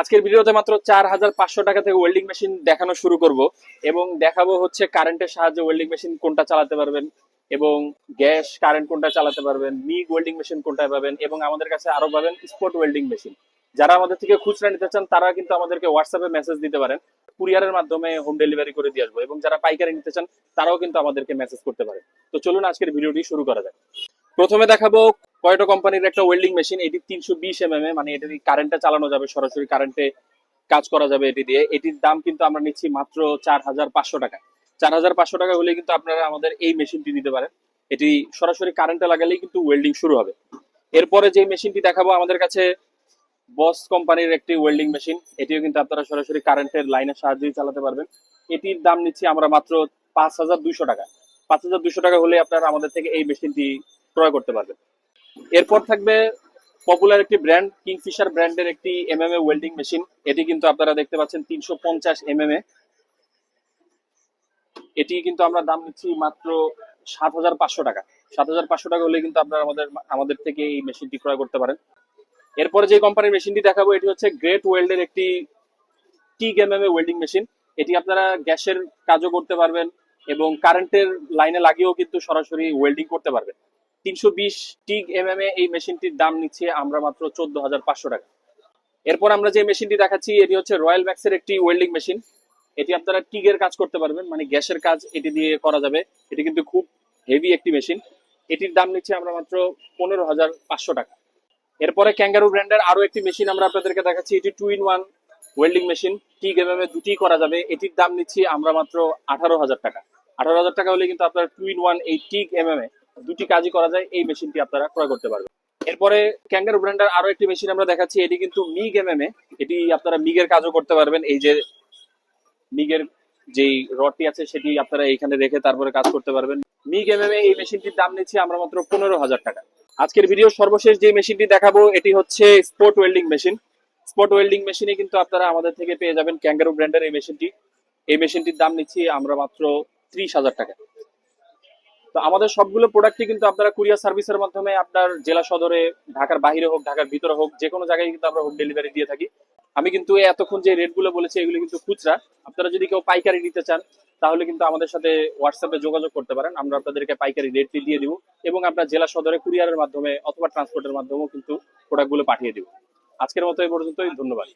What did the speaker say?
আজকের ভিডিওতে মাত্র চার হাজার পাঁচশো টাকা থেকে ওয়েল্ডিং মেশিন দেখানো শুরু করব এবং দেখাবো হচ্ছে কারেন্টের সাহায্যে ওয়েল্ডিং মেশিন কোনটা চালাতে পারবেন এবং গ্যাস কারেন্ট কোনটা চালাতে পারবেন মিগ ওয়েল্ডিং মেশিন কোনটা পাবেন এবং আমাদের কাছে আরও পাবেন স্পট ওয়েল্ডিং মেশিন যারা আমাদের থেকে খুচরা নিতে চান তারা কিন্তু আমাদেরকে হোয়াটসঅ্যাপে মেসেজ দিতে পারেন। কুরিয়ারের মাধ্যমে হোম ডেলিভারি করে দিয়ে আসব এবং যারা পাইকারি নিতে চান, তারাও কিন্তু আমাদেরকে মেসেজ করতে পারে। তো চলুন আজকের ভিডিওটি শুরু করা যাক। প্রথমে দেখাবো কয়টো কোম্পানির একটা ওয়েল্ডিং মেশিন এটি তিনশো বিশ এম এম মানে এটি কারেন্টে চালানো যাবে, সরাসরি কারেন্টে কাজ করা যাবে এটি দিয়ে। এটির দাম কিন্তু আমরা নিচ্ছি মাত্র চার হাজার পাঁচশো টাকা। চার হাজার পাঁচশো টাকা হলে কিন্তু আপনারা আমাদের এই মেশিনটি নিতে পারেন। এটি সরাসরি কারেন্টে লাগালেই কিন্তু ওয়েল্ডিং শুরু হবে। এরপরে যে মেশিনটি দেখাবো আমাদের কাছে বস কোম্পানির একটি ওয়েল্ডিং মেশিন এটিও কিন্তু আপনারা সরাসরি কারেন্টের লাইনের সাহায্যেই চালাতে পারবেন। এটির দাম নিচ্ছি আমরা মাত্র পাঁচ হাজার দুইশো টাকা। পাঁচ হাজার দুইশো টাকা হলে আপনারা আমাদের থেকে এই মেশিনটি ক্রয় করতে পারবেন। এরপর থাকবে পপুলার একটি ব্র্যান্ড কিংফিশার ব্র্যান্ডের একটি এমএমএ ওয়েল্ডিং মেশিন এটি কিন্তু আপনারা দেখতে পাচ্ছেন তিনশো পঞ্চাশ এমএমএ এটি কিন্তু আমরা দাম নিচ্ছি মাত্র সাত হাজার পাঁচশো টাকা। সাত হাজার পাঁচশো টাকা হলে কিন্তু আপনারা আমাদের আমাদের থেকে এই মেশিনটি ক্রয় করতে পারেন। এরপরে যে কোম্পানির মেশিনটি দেখাবো, এটি হচ্ছে গ্রেট ওয়েল্ডের একটি টিগ এমএমএ ওয়েল্ডিং মেশিন এটি আপনারা গ্যাসের কাজও করতে পারবেন এবং কারেন্টের লাইনে লাগিয়েও কিন্তু সরাসরি ওয়েল্ডিং করতে পারবেন। তিনশো বিশ টিগ এমএমএ এই মেশিনটির দাম নিচ্ছে আমরা মাত্র চোদ্দ হাজার পাঁচশো টাকা। এরপর আমরা যে মেশিনটি দেখাচ্ছি, এটি হচ্ছে রয়্যাল ম্যাক্সের একটি ওয়েল্ডিং মেশিন এটি আপনারা টিগের কাজ করতে পারবেন মানে গ্যাসের কাজ এটি দিয়ে করা যাবে। এটি কিন্তু খুব হেভি একটি মেশিন এটির দাম নিচ্ছে আমরা মাত্র পনেরো হাজার পাঁচশো টাকা। এরপরে ক্যাঙ্গারু ব্র্যান্ডের আরও একটি মেশিন আমরা আপনাদেরকে দেখাচ্ছি, এটি two in one welding machine TIG MM দুটি করা যাবে। এটির দাম নিচ্ছি আমরা মাত্র আঠারো হাজার টাকা। আঠারো হাজার টাকা হলে কিন্তু আপনারা টু ইন ওয়ান এই টিগ এমএম দুটি কাজই করা যায়, এই মেশিনটি আপনারা ক্রয় করতে পারবেন। এরপরে ক্যাঙ্গারু ব্র্যান্ডের আরও একটি মেশিন আমরা দেখাচ্ছি, এটি কিন্তু মিগ এমএম এটি আপনারা মিগের কাজও করতে পারবেন, এই যে মিগের যেই রডটি আছে, সেটি আপনারা এখানে রেখে তারপরে কাজ করতে পারবেন। মিগ এমএম এই মেশিনটির দাম নিচ্ছি আমরা মাত্র পনেরো হাজার টাকা। আজকের ভিডিও সর্বশেষ যে মেশিনটি দেখাবো, এটি হচ্ছে spot welding machine spot welding মেশিনে কিন্তু আপনারা আমাদের থেকে পেয়ে যাবেন ক্যাঙ্গারু ব্র্যান্ডের এই মেশিনটি। এই মেশিনটির দাম নিচ্ছি আমরা মাত্র ত্রিশ হাজার টাকা। তো আমাদের সবগুলো প্রোডাক্টই কিন্তু আপনারা কুরিয়ার সার্ভিসের মাধ্যমে আপনার জেলা সদরে, ঢাকার বাইরে হোক, ঢাকার ভিতরে হোক, যে কোনো জায়গায় কিন্তু আমরা হোম ডেলিভারি দিয়ে থাকি। আমি কিন্তু এতক্ষণ যে রেটগুলো বলেছি, এগুলো কিন্তু খুচরা। আপনারা যদি কেউ পাইকারি নিতে চান, তাহলে কিন্তু আমাদের সাথে হোয়াটসঅ্যাপে যোগাযোগ করতে পারেন। আমরা আপনাদেরকে পাইকারি রেটটি দিয়ে দিব এবং আপনার জেলা সদরে কুরিয়ারের মাধ্যমে অথবা ট্রান্সপোর্টের মাধ্যমেও কিন্তু প্রোডাক্টগুলো পাঠিয়ে দিব। আজকের মতো এই পর্যন্তই, ধন্যবাদ।